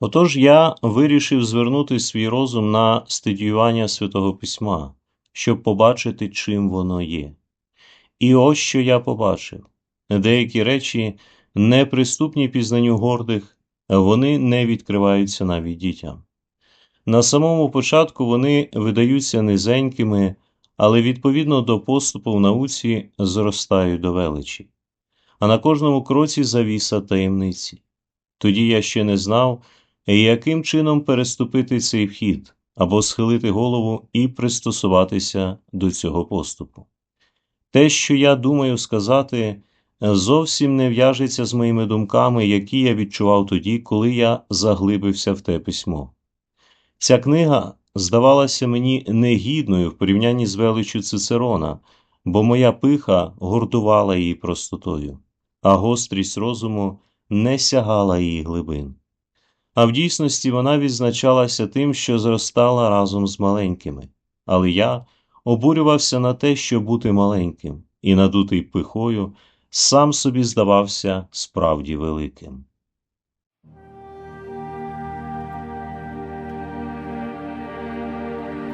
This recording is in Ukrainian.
Отож я вирішив звернути свій розум на студіювання Святого Письма, щоб побачити, чим воно є. І ось що я побачив деякі речі, неприступні пізнанню гордих, вони не відкриваються навіть дітям. На самому початку вони видаються низенькими, але відповідно до поступу в науці зростають до величі, а на кожному кроці завіса таємниці. Тоді я ще не знав, яким чином переступити цей вхід або схилити голову і пристосуватися до цього поступу. Те, що я думаю сказати, зовсім не в'яжеться з моїми думками, які я відчував тоді, коли я заглибився в те письмо. Ця книга здавалася мені негідною в порівнянні з величю Цицерона, бо моя пиха гуртувала її простотою, а гострість розуму не сягала її глибин. А в дійсності вона відзначалася тим, що зростала разом з маленькими, але я обурювався на те, щоб бути маленьким, і, надутий пихою, сам собі здавався справді великим.